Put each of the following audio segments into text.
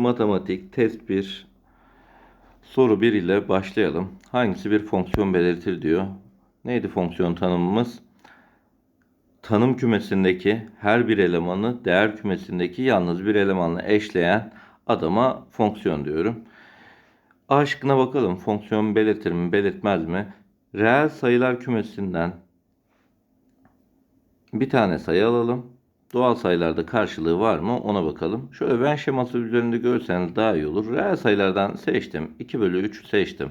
Matematik test 1 soru 1 ile başlayalım. Hangisi bir fonksiyon belirtir diyor. Neydi fonksiyon tanımımız? Tanım kümesindeki her bir elemanı değer kümesindeki yalnız bir elemanla eşleyen adama fonksiyon diyorum. A şıkkına bakalım. Fonksiyon belirtir mi, belirtmez mi? Reel sayılar kümesinden bir tane sayı alalım. Doğal sayılarda karşılığı var mı ona bakalım. Şöyle ben şeması üzerinde görseniz daha iyi olur. Reel sayılardan seçtim. 2 bölü 3 seçtim.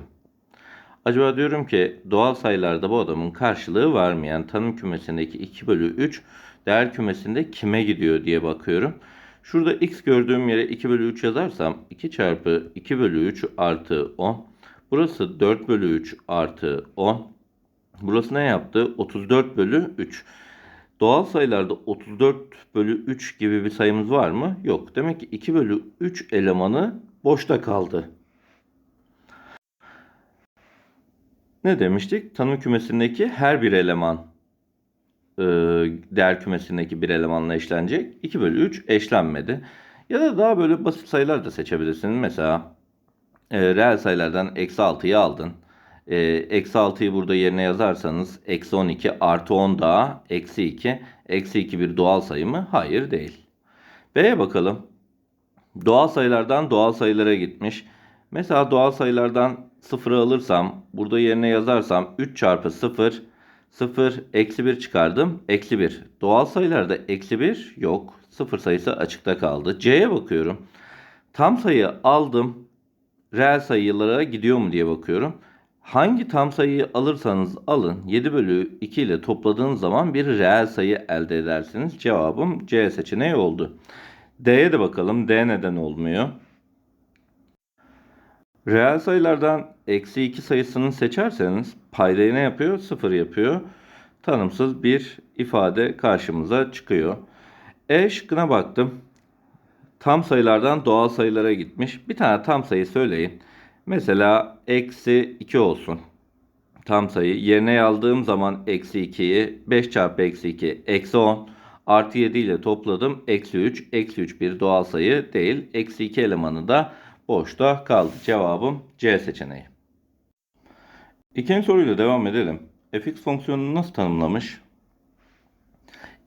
Acaba diyorum ki doğal sayılarda bu adamın karşılığı var mı? Yani tanım kümesindeki 2 bölü 3 değer kümesinde kime gidiyor diye bakıyorum. Şurada x gördüğüm yere 2 bölü 3 yazarsam 2 çarpı 2 bölü 3 artı 10. Burası 4 bölü 3 artı 10. Burası ne yaptı? 34 bölü 3. Doğal sayılarda 34 bölü 3 gibi bir sayımız var mı? Yok. Demek ki 2 bölü 3 elemanı boşta kaldı. Ne demiştik? Tanım kümesindeki her bir eleman e, değer kümesindeki bir elemanla eşlenecek. 2 bölü 3 eşlenmedi. Ya da daha böyle basit sayılar da seçebilirsiniz. Mesela e, reel sayılardan eksi 6'yı aldın. E, eksi 6'yı burada yerine yazarsanız eksi 12 artı 10 daha eksi 2. Eksi 2 bir doğal sayı mı? Hayır değil. B'ye bakalım. Doğal sayılardan doğal sayılara gitmiş. Mesela doğal sayılardan 0'ı alırsam burada yerine yazarsam 3 çarpı 0 0 eksi 1 çıkardım. Eksi 1. Doğal sayılarda eksi 1 yok. 0 sayısı açıkta kaldı. C'ye bakıyorum. Tam sayı aldım. Reel sayılara gidiyor mu diye bakıyorum. Hangi tam sayıyı alırsanız alın 7 bölü 2 ile topladığınız zaman bir reel sayı elde edersiniz. Cevabım C seçeneği oldu. D'ye de bakalım. D neden olmuyor? Reel sayılardan eksi 2 sayısını seçerseniz paydayı ne yapıyor? 0 yapıyor. Tanımsız bir ifade karşımıza çıkıyor. E şıkkına baktım. Tam sayılardan doğal sayılara gitmiş. Bir tane tam sayı söyleyin. Mesela eksi 2 olsun. Tam sayı. Yerine aldığım zaman eksi 2'yi 5 çarpı eksi 2 eksi 10 artı 7 ile topladım. Eksi 3. Eksi 3 bir doğal sayı değil. Eksi 2 elemanı da boşta kaldı. Cevabım C seçeneği. İkinci soruyla devam edelim. fx fonksiyonunu nasıl tanımlamış?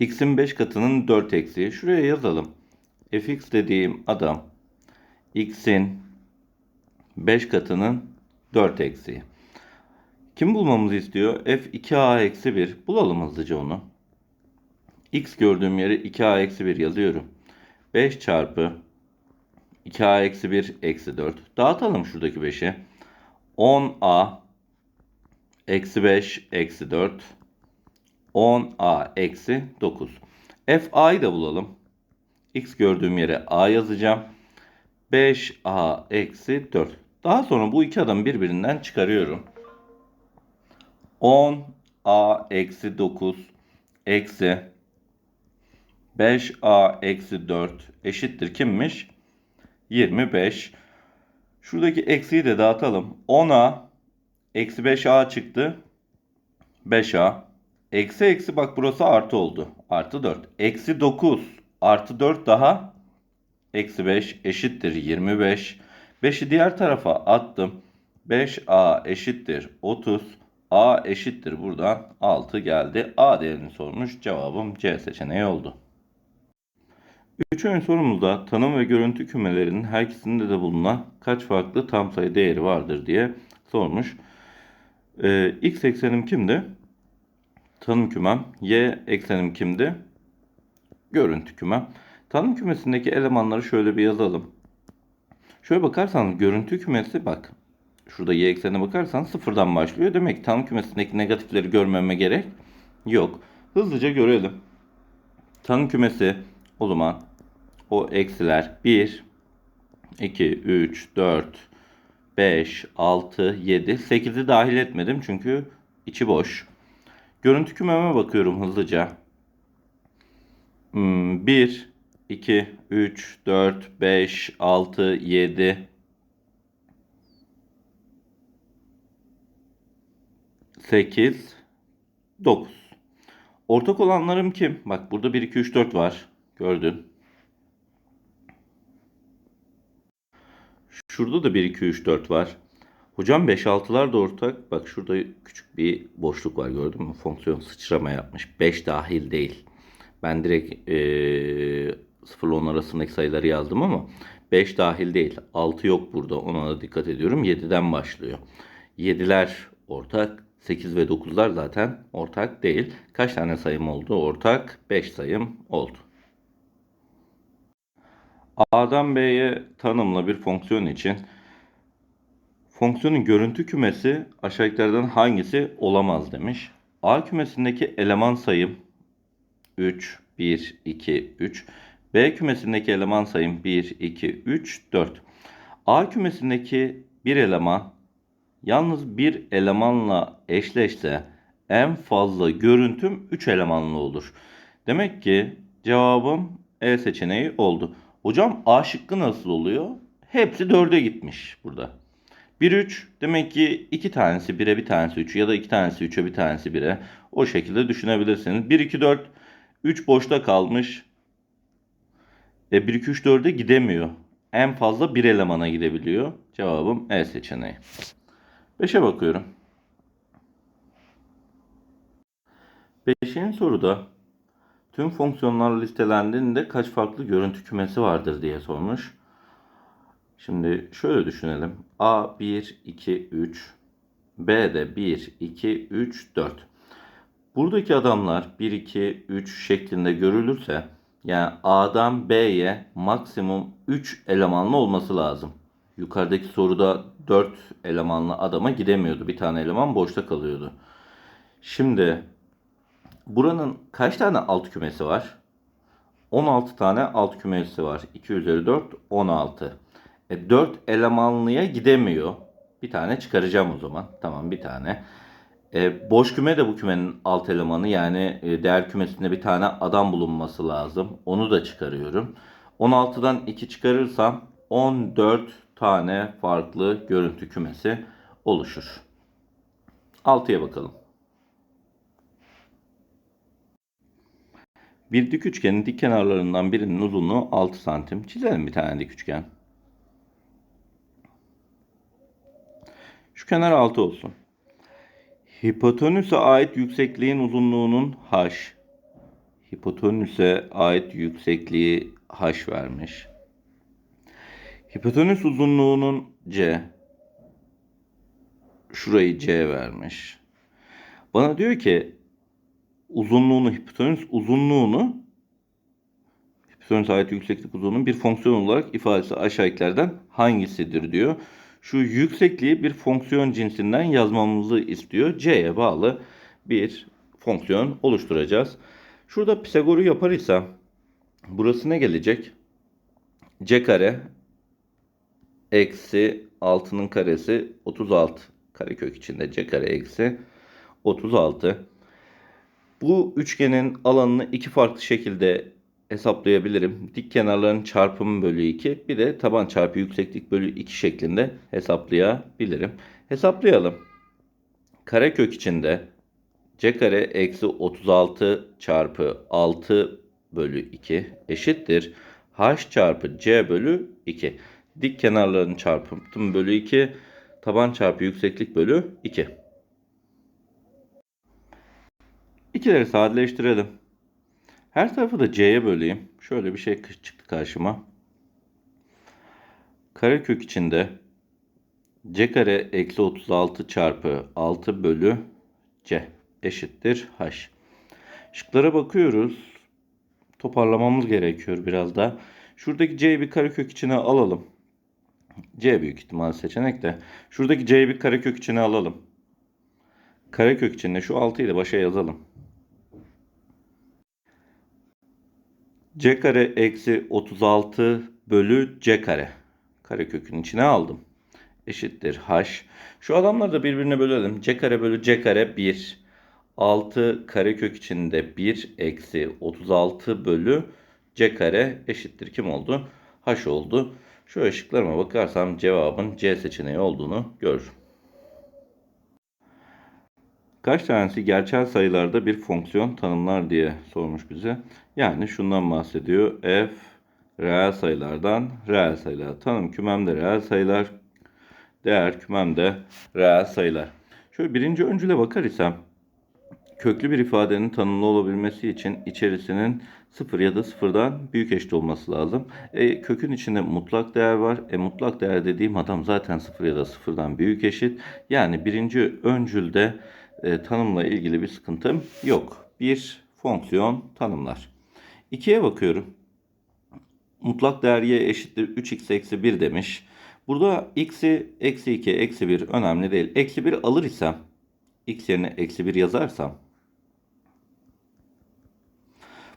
x'in 5 katının 4 eksiği. Şuraya yazalım. fx dediğim adam x'in 5 katının 4 eksiği. Kim bulmamızı istiyor? f 2a eksi 1. Bulalım hızlıca onu. x gördüğüm yere 2a eksi 1 yazıyorum. 5 çarpı 2a eksi 1 eksi 4. Dağıtalım şuradaki 5'i. 10a eksi 5 eksi 4. 10a eksi 9. f a'yı da bulalım. x gördüğüm yere a yazacağım. 5a eksi 4. Daha sonra bu iki adamı birbirinden çıkarıyorum. 10a eksi 9 eksi 5a eksi 4 eşittir kimmiş? 25. Şuradaki eksiyi de dağıtalım. 10a eksi 5a çıktı. 5a. Eksi eksi bak burası artı oldu. Artı 4. Eksi 9 artı 4 daha eksi 5 eşittir 25. 5'i diğer tarafa attım. 5a eşittir 30. a eşittir buradan 6 geldi. a değerini sormuş. Cevabım C seçeneği oldu. Üçüncü sorumuzda tanım ve görüntü kümelerinin her ikisinde de bulunan kaç farklı tam sayı değeri vardır diye sormuş. Ee, x eksenim kimdi? Tanım kümem. Y eksenim kimdi? Görüntü kümem. Tanım kümesindeki elemanları şöyle bir yazalım. Şöyle bakarsanız görüntü kümesi bak. Şurada y eksenine bakarsan sıfırdan başlıyor. Demek ki tanım kümesindeki negatifleri görmeme gerek yok. Hızlıca görelim. Tanım kümesi o zaman o eksiler 1, 2, 3, 4, 5, 6, 7, 8'i dahil etmedim çünkü içi boş. Görüntü kümeme bakıyorum hızlıca. 1, 2, 3, 4, 5, 6, 7, 8, 9. Ortak olanlarım kim? Bak burada 1, 2, 3, 4 var. Gördün. Şurada da 1, 2, 3, 4 var. Hocam 5, 6'lar da ortak. Bak şurada küçük bir boşluk var gördün mü? Fonksiyon sıçrama yapmış. 5 dahil değil. Ben direkt ee, 0 ile 10 arasındaki sayıları yazdım ama 5 dahil değil. 6 yok burada. Ona da dikkat ediyorum. 7'den başlıyor. 7'ler ortak. 8 ve 9'lar zaten ortak değil. Kaç tane sayım oldu? Ortak 5 sayım oldu. A'dan B'ye tanımlı bir fonksiyon için fonksiyonun görüntü kümesi aşağıdakilerden hangisi olamaz demiş. A kümesindeki eleman sayım 3, 1, 2, 3. B kümesindeki eleman sayım 1, 2, 3, 4. A kümesindeki bir eleman yalnız bir elemanla eşleşse en fazla görüntüm 3 elemanlı olur. Demek ki cevabım E seçeneği oldu. Hocam A şıkkı nasıl oluyor? Hepsi 4'e gitmiş burada. 1 3 demek ki iki tanesi 1'e bir tanesi 3 ya da iki tanesi 3'e bir tanesi 1'e o şekilde düşünebilirsiniz. 1 2 4 3 boşta kalmış. E 1 2 3 4'e gidemiyor. En fazla bir elemana gidebiliyor. Cevabım E seçeneği. 5'e bakıyorum. 5. soruda tüm fonksiyonlar listelendiğinde kaç farklı görüntü kümesi vardır diye sormuş. Şimdi şöyle düşünelim. A 1, 2, 3. B de 1, 2, 3, 4. Buradaki adamlar 1, 2, 3 şeklinde görülürse yani A'dan B'ye maksimum 3 elemanlı olması lazım. Yukarıdaki soruda 4 elemanlı adama gidemiyordu. Bir tane eleman boşta kalıyordu. Şimdi buranın kaç tane alt kümesi var? 16 tane alt kümesi var. 2 üzeri 4 16. E, 4 elemanlıya gidemiyor. Bir tane çıkaracağım o zaman. Tamam bir tane. E, boş küme de bu kümenin alt elemanı. Yani e, değer kümesinde bir tane adam bulunması lazım. Onu da çıkarıyorum. 16'dan 2 çıkarırsam 14 tane farklı görüntü kümesi oluşur. 6'ya bakalım. Bir dik üçgenin dik kenarlarından birinin uzunluğu 6 santim. Çizelim bir tane dik üçgen. Şu kenar 6 olsun. Hipotenüse ait yüksekliğin uzunluğunun h. Hipotenüse ait yüksekliği h vermiş. Hipotenüs uzunluğunun c. Şurayı c vermiş. Bana diyor ki uzunluğunu, hipotenüs uzunluğunu hipotenüse ait yükseklik uzunluğunun bir fonksiyon olarak ifadesi aşağıdakilerden hangisidir diyor. Şu yüksekliği bir fonksiyon cinsinden yazmamızı istiyor. C'ye bağlı bir fonksiyon oluşturacağız. Şurada Pisagor'u yaparsa burası ne gelecek? C kare eksi 6'nın karesi 36 karekök içinde c kare eksi 36. Bu üçgenin alanını iki farklı şekilde hesaplayabilirim. Dik kenarların çarpımı bölü 2 bir de taban çarpı yükseklik bölü 2 şeklinde hesaplayabilirim. Hesaplayalım. Karekök içinde c kare eksi 36 çarpı 6 bölü 2 eşittir. h çarpı c bölü 2. Dik kenarların çarpımı bölü 2 taban çarpı yükseklik bölü 2. İkileri sadeleştirelim. Her tarafı da c'ye böleyim. Şöyle bir şey çıktı karşıma. Karekök içinde c kare eksi 36 çarpı 6 bölü c eşittir h. Şıklara bakıyoruz. Toparlamamız gerekiyor biraz da. Şuradaki c'yi bir karekök içine alalım. C büyük ihtimal seçenek de. Şuradaki C'yi bir karekök içine alalım. Karekök içinde şu 6'yı da başa yazalım. C kare eksi 36 bölü C kare. Karekökün içine aldım. Eşittir H. Şu adamları da birbirine bölelim. C kare bölü C kare 1. 6 karekök içinde 1 eksi 36 bölü C kare eşittir kim oldu? H oldu. Şu ışıklarıma bakarsam cevabın C seçeneği olduğunu görürüm. Kaç tanesi gerçel sayılarda bir fonksiyon tanımlar diye sormuş bize. Yani şundan bahsediyor. F reel sayılardan reel sayılar. Tanım kümemde reel sayılar. Değer kümemde reel sayılar. Şöyle birinci öncüle bakar isem köklü bir ifadenin tanımlı olabilmesi için içerisinin sıfır ya da sıfırdan büyük eşit olması lazım. E, kökün içinde mutlak değer var. E, mutlak değer dediğim adam zaten sıfır ya da sıfırdan büyük eşit. Yani birinci öncülde e, tanımla ilgili bir sıkıntım yok. Bir fonksiyon tanımlar. İkiye bakıyorum. Mutlak değer eşittir 3x eksi 1 demiş. Burada x'i eksi 2 eksi 1 önemli değil. Eksi 1 alır isem x yerine eksi 1 yazarsam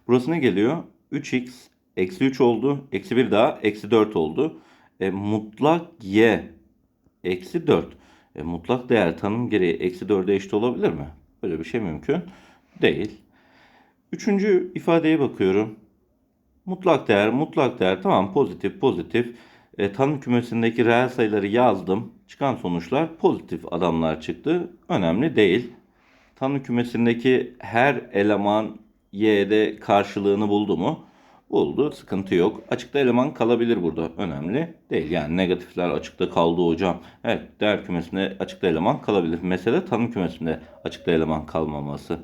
burası ne geliyor? 3x eksi 3 oldu. Eksi 1 daha eksi 4 oldu. E, mutlak y eksi 4. E, mutlak değer tanım gereği eksi 4'e eşit olabilir mi? Böyle bir şey mümkün değil. Üçüncü ifadeye bakıyorum. Mutlak değer, mutlak değer tamam pozitif, pozitif. E, tanım kümesindeki reel sayıları yazdım. Çıkan sonuçlar pozitif adamlar çıktı. Önemli değil. Tanım kümesindeki her eleman y'de karşılığını buldu mu? Buldu. Sıkıntı yok. Açıkta eleman kalabilir burada. Önemli değil. Yani negatifler açıkta kaldı hocam. Evet değer kümesinde açıkta eleman kalabilir. Mesele tanım kümesinde açıkta eleman kalmaması.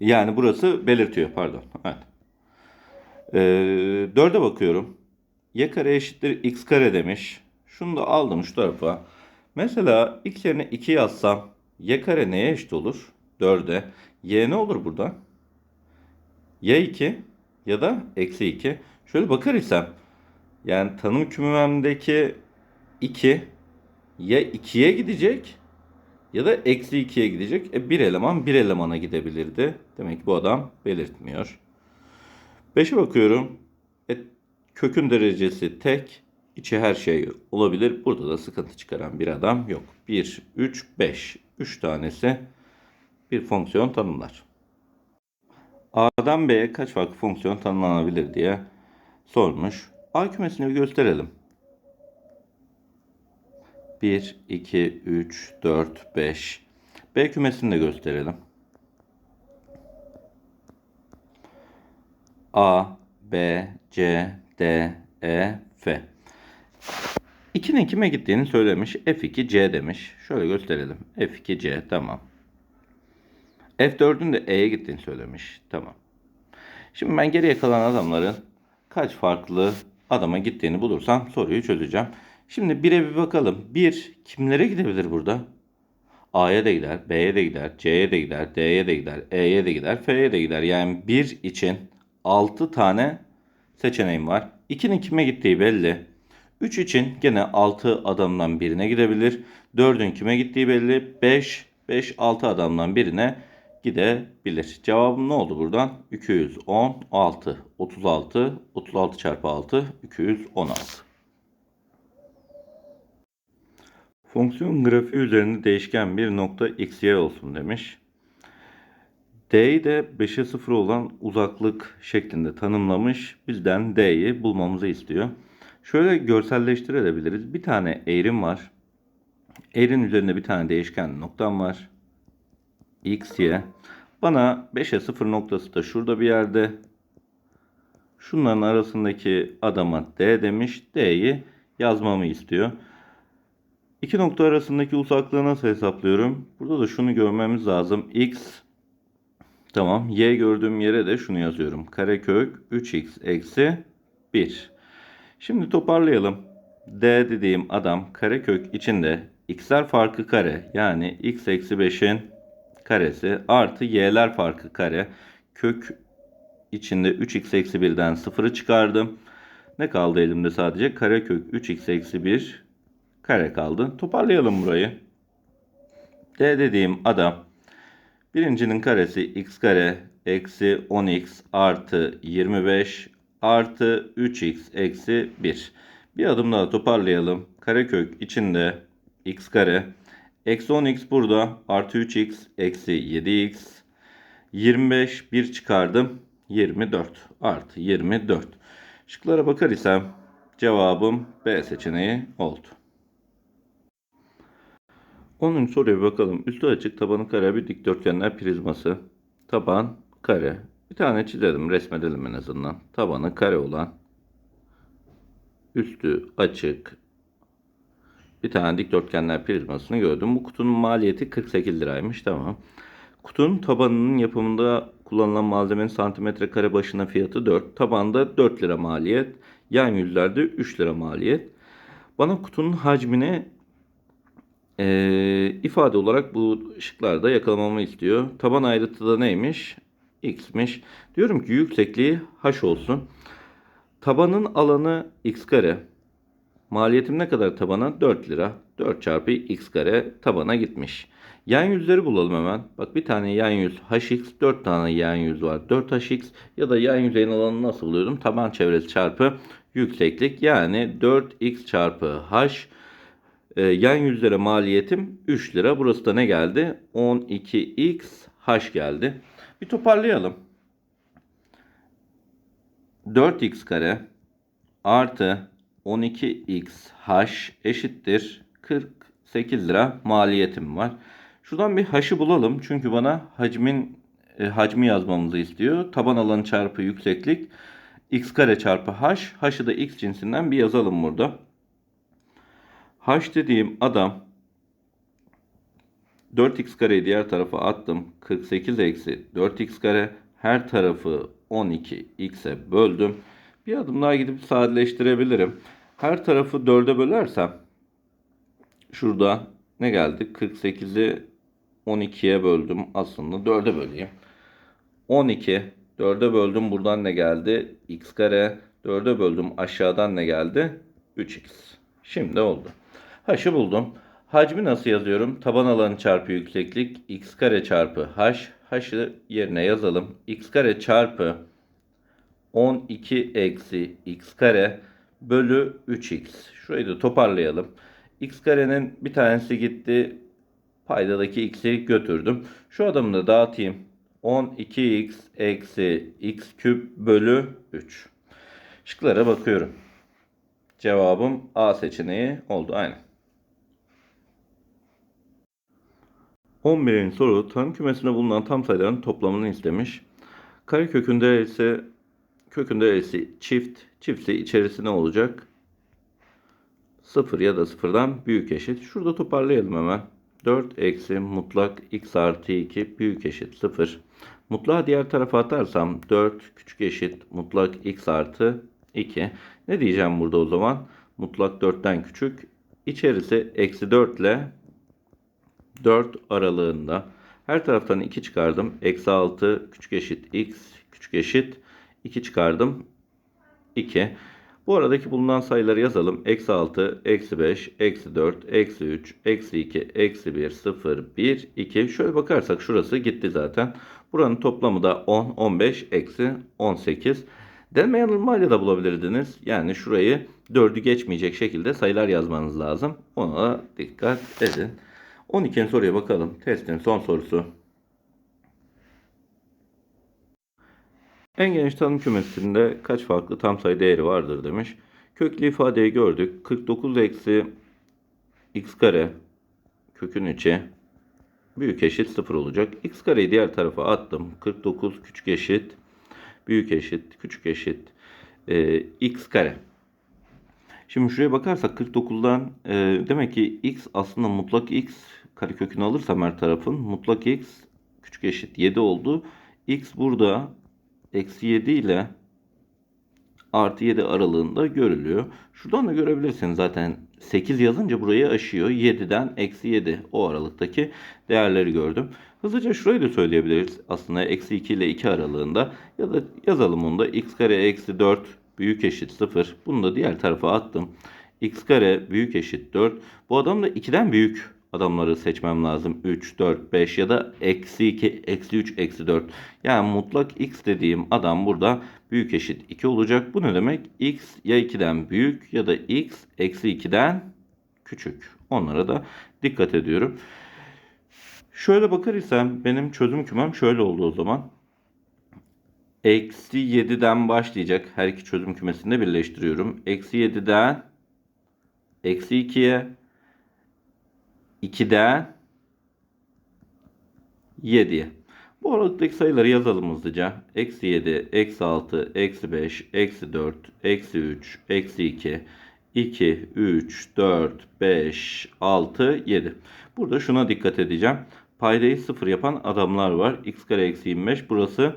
Yani burası belirtiyor pardon. Evet. Ee, 4'e bakıyorum. Y kare eşittir x kare demiş. Şunu da aldım şu tarafa. Mesela x yerine 2 yazsam y kare neye eşit olur? 4'e. Y ne olur burada? Ya 2 ya da eksi 2. Şöyle bakar isem yani tanım kümemdeki 2 ya 2'ye gidecek ya da eksi 2'ye gidecek. E, bir eleman bir elemana gidebilirdi. Demek ki bu adam belirtmiyor. 5'e bakıyorum. E, kökün derecesi tek. içi her şey olabilir. Burada da sıkıntı çıkaran bir adam yok. 1, 3, 5. 3 tanesi bir fonksiyon tanımlar. A'dan B'ye kaç farklı fonksiyon tanımlanabilir diye sormuş. A kümesini bir gösterelim. 1, 2, 3, 4, 5. B kümesini de gösterelim. A, B, C, D, E, F. 2'nin kime gittiğini söylemiş. F2, C demiş. Şöyle gösterelim. F2, C tamam. F4'ün de E'ye gittiğini söylemiş. Tamam. Şimdi ben geriye kalan adamların kaç farklı adama gittiğini bulursam soruyu çözeceğim. Şimdi 1'e bir bakalım. 1 kimlere gidebilir burada? A'ya da gider, B'ye de gider, C'ye de gider, D'ye de gider, E'ye de gider, F'ye de gider. Yani 1 için 6 tane seçeneğim var. 2'nin kime gittiği belli. 3 için gene 6 adamdan birine gidebilir. 4'ün kime gittiği belli. 5, 5, 6 adamdan birine gidebilir. Cevabım ne oldu buradan? 216, 36, 36 çarpı 6, 216. Fonksiyon grafiği üzerinde değişken bir nokta x, y olsun demiş. D'yi de 5'e 0 olan uzaklık şeklinde tanımlamış. Bizden D'yi bulmamızı istiyor. Şöyle görselleştirebiliriz. Bir tane eğrim var. Eğrin üzerinde bir tane değişken noktam var. X, Y. Bana 5'e 0 noktası da şurada bir yerde. Şunların arasındaki adama D demiş. D'yi yazmamı istiyor. İki nokta arasındaki uzaklığı nasıl hesaplıyorum? Burada da şunu görmemiz lazım. X tamam. Y gördüğüm yere de şunu yazıyorum. Karekök 3x eksi 1. Şimdi toparlayalım. D dediğim adam karekök içinde x'ler farkı kare yani x eksi 5'in karesi artı y'ler farkı kare kök içinde 3x eksi 1'den 0'ı çıkardım. Ne kaldı elimde sadece? Karekök 3x eksi 1 kare kaldı. Toparlayalım burayı. D dediğim adam birincinin karesi x kare eksi 10x artı 25 artı 3x eksi 1. Bir adım daha toparlayalım. Karekök içinde x kare eksi 10x burada artı 3x eksi 7x 25 1 çıkardım 24 artı 24. Şıklara bakar isem cevabım B seçeneği oldu. 10. soruya bakalım. Üstü açık tabanı kare bir dikdörtgenler prizması. Taban kare. Bir tane çizelim, resmedelim en azından. Tabanı kare olan, üstü açık, bir tane dikdörtgenler prizmasını gördüm. Bu kutunun maliyeti 48 liraymış. Tamam. Kutunun tabanının yapımında kullanılan malzemenin santimetre kare başına fiyatı 4. Tabanda 4 lira maliyet. Yan yüzlerde 3 lira maliyet. Bana kutunun hacmini eee, ifade olarak bu şıklarda yakalamamı istiyor. Taban ayrıtı da neymiş? X'miş. Diyorum ki yüksekliği H olsun. Tabanın alanı x kare. Maliyetim ne kadar tabana? 4 lira. 4 çarpı x kare tabana gitmiş. Yan yüzleri bulalım hemen. Bak bir tane yan yüz hx, 4 tane yan yüz var. 4hx ya da yan yüzeyin alanını nasıl buluyordum? Taban çevresi çarpı yükseklik yani 4x çarpı h. Ee, yan yüzlere maliyetim 3 lira. Burası da ne geldi? 12x h geldi. Bir toparlayalım. 4x kare artı 12xh eşittir 48 lira maliyetim var. Şuradan bir h'ı bulalım. Çünkü bana hacmin e, hacmi yazmamızı istiyor. Taban alanı çarpı yükseklik x kare çarpı h. H'ı da x cinsinden bir yazalım burada. h dediğim adam 4x kareyi diğer tarafa attım. 48 eksi 4x kare her tarafı 12x'e böldüm. Bir adım daha gidip sadeleştirebilirim. Her tarafı 4'e bölersem şurada ne geldi? 48'i 12'ye böldüm. Aslında 4'e böleyim. 12 4'e böldüm. Buradan ne geldi? x kare 4'e böldüm. Aşağıdan ne geldi? 3x. Şimdi oldu. H'ı buldum. Hacmi nasıl yazıyorum? Taban alanı çarpı yükseklik x kare çarpı h. H'ı yerine yazalım. x kare çarpı 12 eksi x kare bölü 3x. Şurayı da toparlayalım. x karenin bir tanesi gitti. Paydadaki x'i götürdüm. Şu adamı da dağıtayım. 12x eksi x küp bölü 3. Şıklara bakıyorum. Cevabım A seçeneği oldu. Aynen. 11. soru tanım kümesinde bulunan tam sayıların toplamını istemiş. Kare kökünde ise kökünde ise çift, çiftse içerisi ne olacak? 0 ya da sıfırdan büyük eşit. Şurada toparlayalım hemen. 4 eksi mutlak x artı 2 büyük eşit 0. Mutlağı diğer tarafa atarsam 4 küçük eşit mutlak x artı 2. Ne diyeceğim burada o zaman? Mutlak 4'ten küçük. İçerisi eksi 4 ile 4 aralığında. Her taraftan 2 çıkardım. Eksi 6 küçük eşit x küçük eşit 2 çıkardım. 2. Bu aradaki bulunan sayıları yazalım. Eksi 6, eksi 5, eksi 4, eksi 3, eksi 2, eksi 1, 0, 1, 2. Şöyle bakarsak şurası gitti zaten. Buranın toplamı da 10, 15, eksi 18. Denme yanılmayla da bulabilirdiniz. Yani şurayı 4'ü geçmeyecek şekilde sayılar yazmanız lazım. Ona da dikkat edin. 12. soruya bakalım. Testin son sorusu. En geniş tanım kümesinde kaç farklı tam sayı değeri vardır demiş. Köklü ifadeyi gördük. 49 eksi x kare kökün içi büyük eşit 0 olacak. x kareyi diğer tarafa attım. 49 küçük eşit büyük eşit küçük eşit e, x kare. Şimdi şuraya bakarsak 49'dan e, demek ki x aslında mutlak x karekökünü alırsam her tarafın mutlak x küçük eşit 7 oldu. x burada eksi 7 ile artı 7 aralığında görülüyor. Şuradan da görebilirsiniz zaten 8 yazınca burayı aşıyor. 7'den eksi 7 o aralıktaki değerleri gördüm. Hızlıca şurayı da söyleyebiliriz. Aslında eksi 2 ile 2 aralığında ya da yazalım onu da x kare eksi 4 büyük eşit 0. Bunu da diğer tarafa attım. x kare büyük eşit 4. Bu adam da 2'den büyük adamları seçmem lazım. 3, 4, 5 ya da eksi 2, eksi 3, eksi 4. Yani mutlak x dediğim adam burada büyük eşit 2 olacak. Bu ne demek? x ya 2'den büyük ya da x eksi 2'den küçük. Onlara da dikkat ediyorum. Şöyle bakar isem benim çözüm kümem şöyle oldu o zaman. Eksi 7'den başlayacak. Her iki çözüm kümesinde birleştiriyorum. Eksi 7'den eksi 2'ye 2'den 7'ye. Bu aralıktaki sayıları yazalım hızlıca. Eksi 7, eksi 6, eksi 5, eksi 4, eksi 3, eksi 2, 2, 3, 4, 5, 6, 7. Burada şuna dikkat edeceğim. Paydayı 0 yapan adamlar var. x kare eksi 25. Burası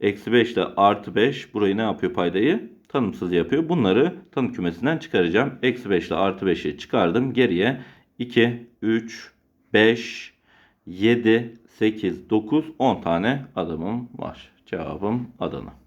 eksi 5 ile artı 5. Burayı ne yapıyor paydayı? Tanımsız yapıyor. Bunları tanım kümesinden çıkaracağım. Eksi 5 ile artı 5'i çıkardım. Geriye 2, 3, 5, 7, 8, 9, 10 tane adamım var. Cevabım Adana.